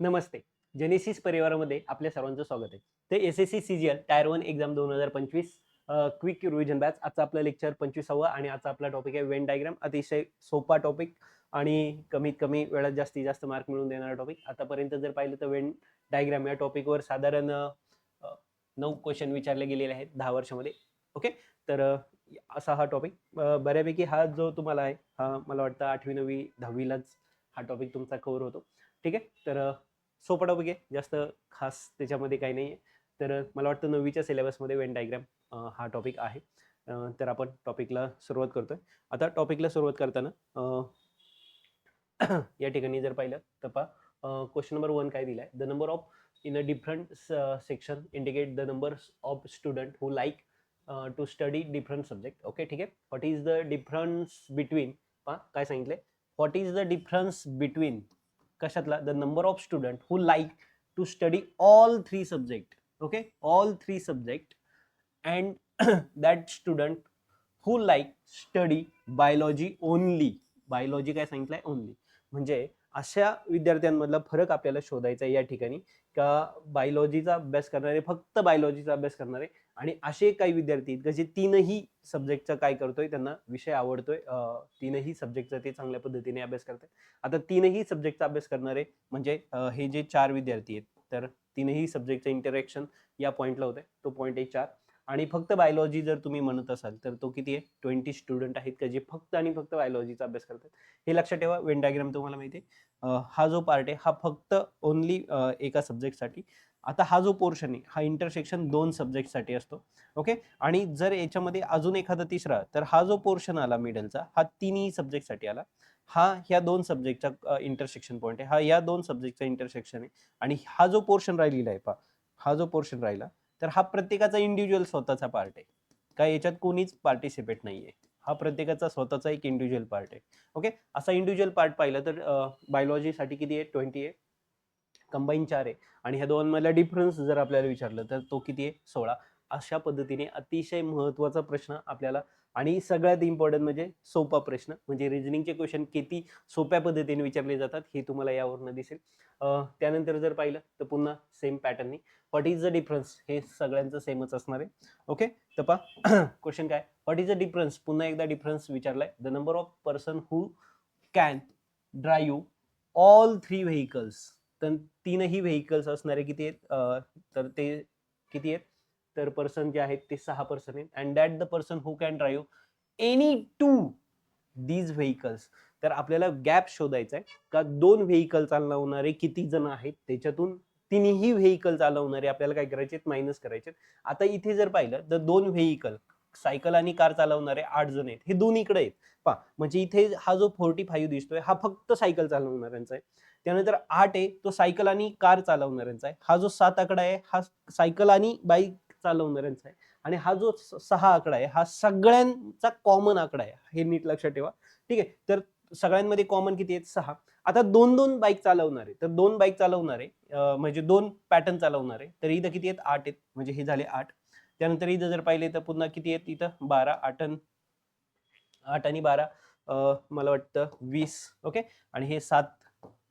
नमस्ते. Genesis परिवारामध्ये आपल्या सर्वांचं स्वागत आहे. ते S S C C G L tier one exam दोन हजार पंचवीस क्विक रिव्हिजन बॅच आजचा आपला लेक्चर पंचवीसावा आणि आजचा आपला टॉपिक आहे वेन डायग्राम अतिशय सोपा टॉपिक आणि कमीत कमी वेळात जास्तीत जास्त मार्क मिळवून देणारा टॉपिक आतापर्यंत जर पाहिलं तर वेन डायग्राम या टॉपिकवर साधारण नऊ क्वेश्चन विचारले गेलेले आहेत दहा वर्षामध्ये. ओके तर असा हा टॉपिक बऱ्यापैकी हा जो तुम्हाला आहे हा मला वाटतं आठवी नववी दहावीलाच हा टॉपिक तुमचा कव्हर होतो. ठीक आहे? तर सोपा टॉपिक आहे जास्त खास त्याच्यामध्ये काही नाही आहे तर मला वाटतं नववीच्या सिलेबसमध्ये वेन डायग्राम हा टॉपिक आहे. तर आपण टॉपिकला सुरुवात करतो आहे आता टॉपिकला सुरुवात करताना या ठिकाणी जर पाहिलं तर पहा क्वेश्चन नंबर वन काय दिला आहे the number of in a different section indicate the number of student who like to study different subject okay ठीक आहे? What is the difference between पहा काय सांगितलंय? What is the difference between कशातला? The number of student who like to study all three subject okay all three subject and that student who like study biology only biology काय सांगितलंय? Only म्हणजे अशा विद्यार्थ्यांमधला फरक आपल्याला शोधायचा आहे या ठिकाणी. का बायोलॉजीचा अभ्यास करणारे फक्त बायोलॉजीचा अभ्यास करणारे आणि असे काही विद्यार्थी आहेत का जे तीनही सब्जेक्टचा काय करतोय त्यांना विषय आवडतोय तीनही सब्जेक्टचा ते चांगल्या पद्धतीने अभ्यास करतात. आता तीनही सब्जेक्टचा अभ्यास करणारे म्हणजे हे जे चार विद्यार्थी आहेत तर तीनही सब्जेक्टचं इंटरॅक्शन या पॉईंटला होतंय तो पॉईंट आहे चार. आणि फक्त बायोलॉजी जर तुम्ही म्हणत असाल तर तो किती आहे? ट्वेंटी स्टुडंट आहेत का जे फक्त आणि फक्त बायोलॉजीचा अभ्यास करतात. हे लक्षात ठेवा वेन डायग्राम तुम्हाला माहिती आहे. हा जो पार्ट आहे हा फक्त ओनली एका सब्जेक्टसाठी आता हा जो पोर्शन आहे हा इंटरसेक्शन दोन सब्जेक्टसाठी असतो. ओके आणि जर याच्यामध्ये अजून एखादा तिसरा तर हा जो पोर्शन आला मिडलचा हा तिन्ही सब्जेक्टसाठी आला. हा ह्या दोन सब्जेक्टचा इंटरसेक्शन पॉईंट आहे. हा या दोन सब्जेक्टचा इंटरसेक्शन आहे. आणि हा जो पोर्शन राहिलेला आहे पा हा जो पोर्शन राहिला तर हा प्रत्येकाचा इंडिव्हिज्युअल स्वतःचा पार्ट आहे. काय याच्यात कोणीच पार्टिसिपेट नाही आहे हा प्रत्येकाचा स्वतःचा एक इंडिव्हिज्युअल पार्ट आहे. ओके असा इंडिव्हिज्युअल पार्ट पाहिला तर बायोलॉजीसाठी किती आहे? ट्वेंटी आहे. कंबाईन चार आहे. आणि ह्या दोनमधला डिफरन्स जर आपल्याला विचारलं तर तो किती आहे? सोळा. अशा पद्धतीने अतिशय महत्त्वाचा प्रश्न आपल्याला आणि सगळ्यात इम्पॉर्टंट म्हणजे सोपा प्रश्न म्हणजे रिजनिंगचे क्वेश्चन किती सोप्या पद्धतीने विचारले जातात हे तुम्हाला यावरनं दिसेल. त्यानंतर जर पाहिलं तर पुन्हा सेम पॅटर्ननी व्हॉट इज द डिफरन्स हे सगळ्यांचं सेमच असणार आहे. ओके तर पहा क्वेश्चन काय? व्हॉट इज द डिफरन्स पुन्हा एकदा difference विचारलाय. The number of person who can drive all three vehicles तर तीनही व्हेकल्स असणारे किती आहेत? तर ते किती आहेत? तर पर्सन जे आहेत ते सहा पर्सन आहेत. And that the person who can drive any two these vehicles तर आपल्याला गॅप शोधायचा आहे. का दोन व्हेकल चालवणारे किती जण आहेत? त्याच्यातून तिन्ही व्हेकल चालवणारे आपल्याला काय करायचे? मायनस करायचे. आता इथे जर पाहिलं तर दोन व्हेकल सायकल आणि कार चालवणारे आठ जण आहेत. हे दोन इकडे आहेत. पा म्हणजे इथे हा जो फोर्टी फाईव्ह दिसतोय हा फक्त सायकल चालवणाऱ्यांचा आहे. त्यानंतर आठ आहे तो सायकल आणि कार चालवणाऱ्यांचा आहे. हा जो सात आकडा आहे हा सायकल आणि बाईक चालवणाऱ्यांचा आहे. आणि हा जो सहा आकडा आहे हा सगळ्यांचा कॉमन आकडा आहे. हे नीट लक्षात ठेवा. ठीक आहे? तर सगळ्यांमध्ये कॉमन किती आहेत? सहा. आता दोन दोन बाईक चालवणारे. तर दोन बाईक चालवणारे म्हणजे दोन पॅटर्न चालवणारे तर इथं किती आहेत? आठ आहेत. म्हणजे हे झाले आठ. त्यानंतर इथं जर पाहिले तर पुन्हा किती आहेत? इथं बारा आठ अन आठ आणि बारा मला वाटतं वीस. ओके? आणि हे सात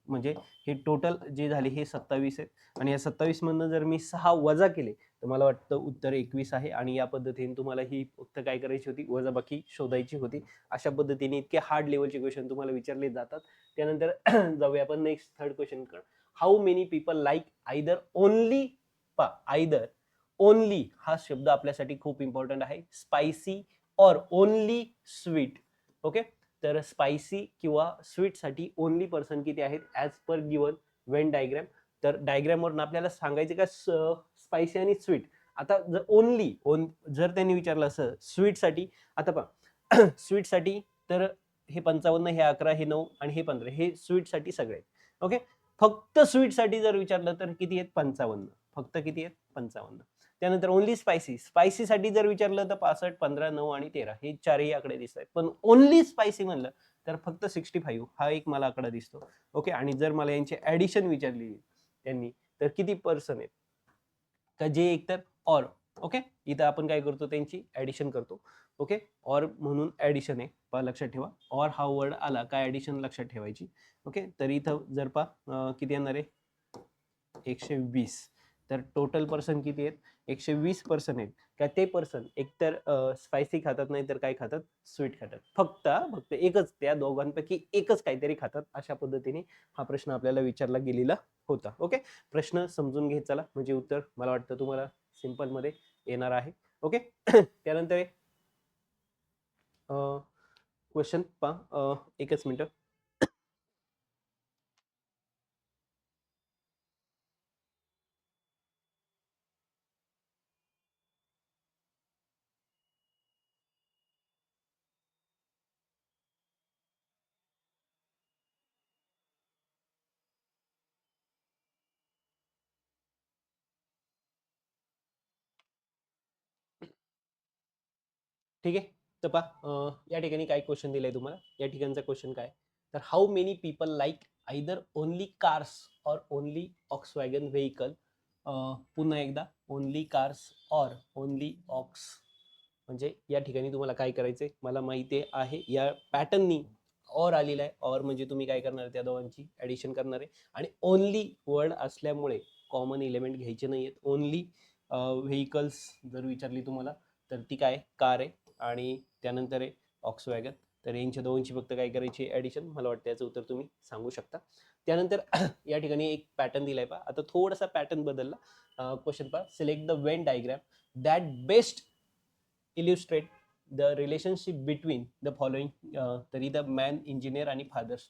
म्हणजे हे टोटल जे झाले हे सत्तावीस आहेत. आणि या सत्तावीस मधनं जर मी सहा वजा केले तर मला वाटतं उत्तर एकवीस आहे आणि या पद्धतीने तुम्हाला ही फक्त काय करायची होती? वजाबाकी शोधायची होती. अशा पद्धतीने इतके हार्ड लेवलचे क्वेश्चन तुम्हाला विचारले जातात. त्यानंतर जाऊया आपण नेक्स्ट थर्ड क्वेश्चन कर how many people like either only पा आयदर ओनली हा शब्द आपल्यासाठी खूप इम्पॉर्टंट आहे. Spicy or only sweet okay तर स्पायसी किंवा स्वीटसाठी ओनली पर्सन किती आहेत? As per given Venn diagram तर डायग्रॅमवरून आपल्याला सांगायचं का स्पायसी आणि स्वीट आता जर ओनली ओन जर त्यांनी विचारलं असं स्वीटसाठी आता पहा स्वीटसाठी तर हे पंचावन्न हे अकरा हे नऊ आणि हे पंधरा हे स्वीटसाठी सगळे आहेत. ओके फक्त स्वीटसाठी जर विचारलं तर किती आहेत? पंचावन्न. फक्त किती आहेत? पंचावन्न. त्यानंतर ओनली स्पायसी स्पायसीसाठी जर विचारलं तर पासष्ट पंधरा नऊ आणि तेरा. हे चारही आकडे दिसत आहेत. पण ओनली स्पायसी म्हणलं तर फक्त सिक्स्टी फाईव्ह हा एक मला आकडा दिसतो. ओके आणि जर मला यांची ॲडिशन विचारली त्यांनी तर किती पर्सन आहेत? का जे एकतर ऑर ओके इथं आपण काय करतो त्यांची ॲडिशन करतो. ओके ऑर म्हणून ॲडिशन आहे. पा लक्षात ठेवा. ऑर हा वर्ड आला काय ॲडिशन लक्षात ठेवायची? ओके तर इथं जर पा किती येणार आहे? एकशे वीस. तर टोटल पर्सन किती आहेत? एकशे वीस पर्सन आहेत. का ते पर्सन एकतर स्पायसी खातात नाही तर काय खातात? स्वीट खातात. फक्त फक्त एकच त्या दोघांपैकी एकच काहीतरी खातात अशा पद्धतीने हा प्रश्न आपल्याला विचारला गेलेला होता. ओके प्रश्न समजून घेत चला. म्हणजे उत्तर मला वाटतं तुम्हाला सिम्पलमध्ये येणार आहे. ओके त्यानंतर क्वेश्चन पा एकच मिनटं. ठीक आहे? तर पहा या ठिकाणी काय क्वेश्चन दिलंय तुम्हाला? या ठिकाणचा क्वेश्चन काय? तर how many people like either only cars or only ox wagon vehicle पुन्हा एकदा only cars or only ox म्हणजे या ठिकाणी तुम्हाला काय करायचंय? मला माहिती आहे या पॅटर्ननी ऑर आलेला आहे. ऑर म्हणजे तुम्ही काय करणार आहे त्या दोघांची ॲडिशन करणार आहे. आणि ओनली वर्ड असल्यामुळे कॉमन एलिमेंट घ्यायचे नाही आहेत ओनली व्हेकल्स जर विचारली तुम्हाला तर ती काय? कार आहे. आणि त्यानंतर आहे ऑक्सवॅगन. तर यांच्या दोनची फक्त काय करायची ॲडिशन मला वाटतं याचं उत्तर तुम्ही सांगू शकता. त्यानंतर या ठिकाणी एक पॅटर्न दिलाय पहा. आता थोडासा पॅटर्न बदलला. क्वेश्चन पहा. Select the Venn diagram that best illustrate the relationship between the following तरी द मॅन इंजिनियर आणि फादर्स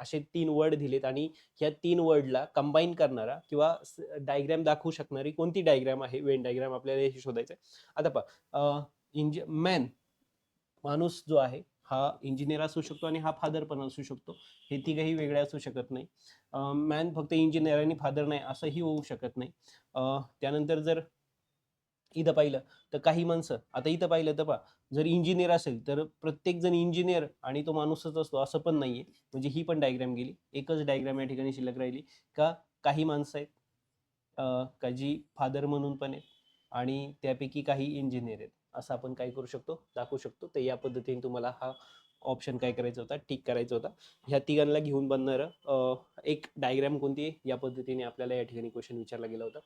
असे तीन वर्ड दिलेत आणि ह्या तीन वर्डला कंबाईन करणारा किंवा डायग्राम दाखवू शकणारी कोणती डायग्राम आहे? वेन डायग्राम आपल्याला हे शोधायचं आहे आता पहा. इंज मॅन माणूस जो आहे हा इंजिनियर असू शकतो आणि हा फादर पण असू शकतो. हे तिघही वेगळे असू शकत नाही. मॅन फक्त इंजिनियर आणि फादर नाही असंही होऊ शकत नाही. त्यानंतर जर इथं पाहिलं तर काही माणसं आता इथं पाहिलं तर पहा जर इंजिनियर असेल तर प्रत्येक जण इंजिनियर आणि तो माणूसच असतो असं पण नाहीये. म्हणजे ही पण डायग्राम गेली. एकच डायग्राम या ठिकाणी शिल्लक राहिली. का काही माणसं आहेत का जी फादर म्हणून पण आहेत आणि त्यापैकी काही इंजिनियर आहेत. असं आपण काय करू शकतो दाखवू शकतो. तर या पद्धतीने तुम्हाला हा ऑप्शन काय करायचा होता? टिक करायचा होता. ह्या तिघांना घेऊन बनणारं एक डायग्राम कोणती आहे? या पद्धतीने आपल्याला या ठिकाणी क्वेश्चन विचारला गेला होता.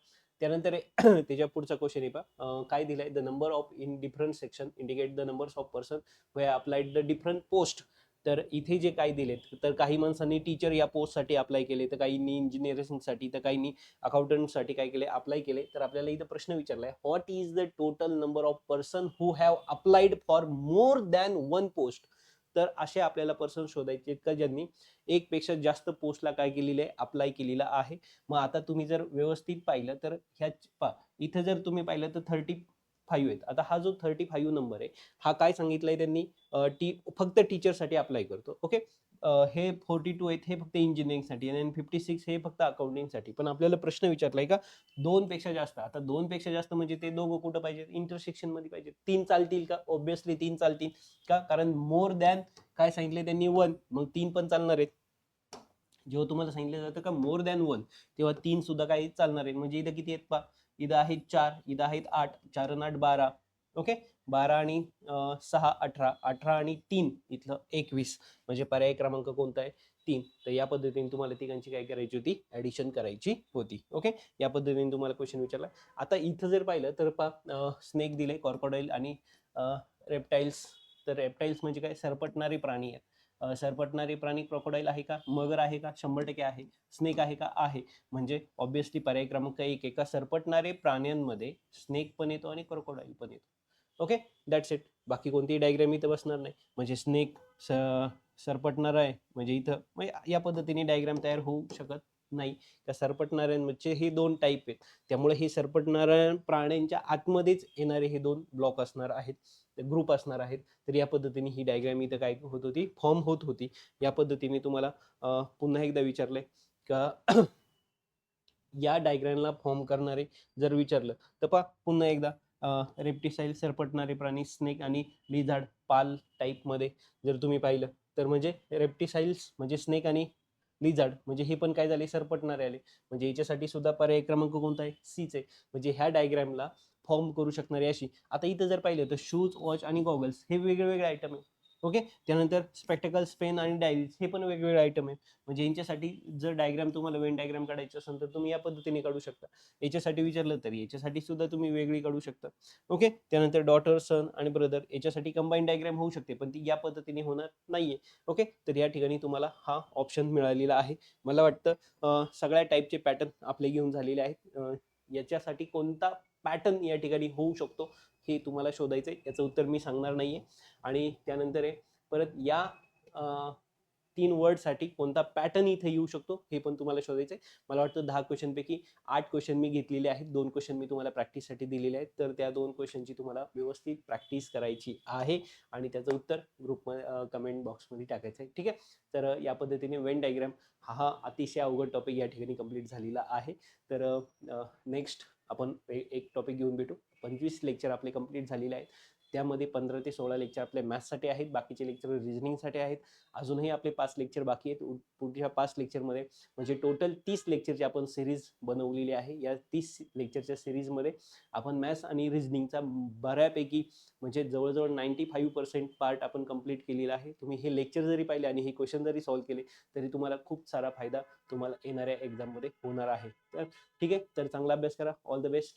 त्यानंतर त्याच्या पुढचा क्वेश्चन आहे पहा. काय दिलाय? The number of in different section indicate the numbers of person we applied the different post तर इथे जे काही दिलेत तर काही माणसांनी टीचर या पोस्टसाठी अप्लाय केले तर काहींनी इंजिनिअरिंगसाठी तर काहींनी अकाउंटंटसाठी काय केले अप्लाय केले. तर आपल्याला इथं प्रश्न विचारलाय what is the total number of person who have applied for more than one post तर असे आपल्याला पर्सन शोधायचे आहेत का ज्यांनी एकपेक्षा जास्त पोस्टला काय केलेलं आहे अप्लाय केलेला आहे. मग आता तुम्ही जर व्यवस्थित पाहिलं तर ह्या पा इथं जर तुम्ही पाहिलं तर थर्टी फाईव्ह आहेत. आता हा जो थर्टी फाईव्ह नंबर आहे हा काय सांगितलाय त्यांनी? टी फक्त टीचरसाठी अप्लाय करतो. ओके हे फोर्टी टू आहेत हे फक्त इंजिनिअरिंगसाठी आणि फिफ्टी सिक्स हे फक्त अकाउंटिंगसाठी पण आपल्याला प्रश्न विचारलाय का? दोन पेक्षा जास्त. आता दोन पेक्षा जास्त म्हणजे ते दोघं कुठं पाहिजेत? इंटरसेक्शनमध्ये पाहिजे तीन चालतील का? ऑब्विसली तीन चालतील का? कारण मोर दॅन काय सांगितले त्यांनी? वन मग तीन पण चालणार आहेत. जेव्हा तुम्हाला सांगितलं जातं का? मोर दॅन वन तेव्हा तीन सुद्धा काही चालणार आहेत? म्हणजे इथं किती आहेत पा इथं आहेत चार इथं आहेत आठ चार आठ बारा. ओके बारा आणि सहा अठरा. अठरा आणि तीन इथलं एकवीस. म्हणजे पर्याय क्रमांक कोणता आहे? तीन. तर या पद्धतीने तुम्हाला तिघांची काय करायची होती? ऍडिशन करायची होती. ओके या पद्धतीने तुम्हाला क्वेश्चन विचारला. आता इथं जर पाहिलं तर पा स्नेक दिले कॉर्कोडाईल आणि रेप्टाईल्स तर रेप्टाईल्स म्हणजे काय? सरपटणारे प्राणी आहेत. सरपटणारे प्राणी क्रोकोडाईल आहे का? मगर आहे का? शंभर टक्के आहे. स्नेक आहे का? आहे. म्हणजे ऑब्विसली पर्याय क्रमांक एक एका सरपटणारे प्राण्यांमध्ये स्नेक पण येतो आणि क्रोकोडाईल पण येतो. ओके दॅट्स इट बाकी कोणतीही डायग्राम इथं बसणार नाही. म्हणजे स्नेक स सरपटणार आहे. म्हणजे इथं म्हणजे या पद्धतीने डायग्राम तयार होऊ शकत नाही. त्या सरपटणाऱ्यांचे हे दोन टाईप आहेत. त्यामुळे हे सरपटणाऱ्या प्राण्यांच्या आतमध्येच येणारे हे दोन ब्लॉक असणार आहेत. ग्रुप असणार आहेत तर या पद्धतीने ही डायग्राम इथं काय होत होती? फॉर्म होत होती. या पद्धतीने तुम्हाला पुन्हा एकदा विचारलंय का? या डायग्रामला फॉर्म करणारे जर विचारलं तर पहा पुन्हा एकदा रेप्टिसाईल सरपटणारे प्राणी स्नेक आणि लिझाड पाल टाईपमध्ये जर तुम्ही पाहिलं तर म्हणजे रेप्टिसाईल्स म्हणजे स्नेक आणि लिझाड म्हणजे हे पण काय झाले? सरपटणारे आले. म्हणजे याच्यासाठी सुद्धा पर्याय क्रमांक कोणता आहे? सीच आहे. म्हणजे ह्या डायग्रामला फॉर्म करू शकणारी अशी. आता इथं जर पाहिलं तर शूज वॉच आणि गॉगल्स हे वेगळे वेगळे आयटम आहे ओके त्यानंतर स्पेक्टिकल्स पेन आणि डायरीज हे पण वेगवेगळे आयटम आहे म्हणजे यांच्यासाठी जर डायग्राम तुम्हाला वेन डायग्राम काढायचं असेल तर तुम्ही या पद्धतीने काढू शकता. याच्यासाठी विचारलं तरी याच्यासाठी सुद्धा तुम्ही वेगळी काढू शकता. ओके त्यानंतर डॉटर सन आणि ब्रदर याच्यासाठी कंबाईन डायग्राम होऊ शकते पण ती या पद्धतीने होणार नाहीये. ओके तर या ठिकाणी तुम्हाला हा ऑप्शन मिळालेला आहे. मला वाटतं सगळ्या टाईपचे पॅटर्न आपले घेऊन झालेले आहेत. याच्यासाठी कोणता पॅटर्न या ठिकाणी होऊ शकतो हे तुम्हाला शोधायचं आहे याचं उत्तर मी सांगणार नाही आहे आणि त्यानंतर आहे परत या तीन वर्डसाठी कोणता पॅटर्न इथे येऊ शकतो हे पण तुम्हाला शोधायचं आहे. मला वाटतं दहा क्वेश्चनपैकी आठ क्वेश्चन मी घेतलेले आहेत. दोन क्वेश्चन मी तुम्हाला प्रॅक्टिससाठी दिलेले आहेत. तर त्या दोन क्वेश्चनची तुम्हाला व्यवस्थित प्रॅक्टिस करायची आहे. आणि त्याचं उत्तर ग्रुपमध्ये कमेंट बॉक्समध्ये टाकायचं आहे. ठीक आहे? तर या पद्धतीने वेन डायग्राम हा हा अतिशय अवघड टॉपिक या ठिकाणी कंप्लीट झालेला आहे. तर नेक्स्ट आपण एक टॉपिक घेऊन भेटू. पंचवीस लेक्चर आपले कंप्लीट झालेले आहेत. त्यामध्ये पंधरा ते सोळा लेक्चर आपले मॅथ्ससाठी आहेत बाकीचे लेक्चर रिझनिंगसाठी आहेत. अजूनही आपले पाच लेक्चर बाकी आहेत. पुढच्या पाच लेक्चरमध्ये म्हणजे टोटल तीस लेक्चरची आपण सिरीज बनवलेली आहे या तीस लेक्चरच्या सिरीजमध्ये आपण मॅथ्स आणि रिझनिंगचा बऱ्यापैकी म्हणजे जवळजवळ नाईन्टी फाईव्ह पर्सेंट पार्ट आपण कंप्लीट केलेला आहे. तुम्ही हे लेक्चर जरी पाहिले आणि हे क्वेश्चन जरी सॉल्व्ह केले तरी तुम्हाला खूप सारा फायदा तुम्हाला येणाऱ्या एक्झाममध्ये होणार आहे. तर ठीक आहे तर चांगला अभ्यास करा. All the best.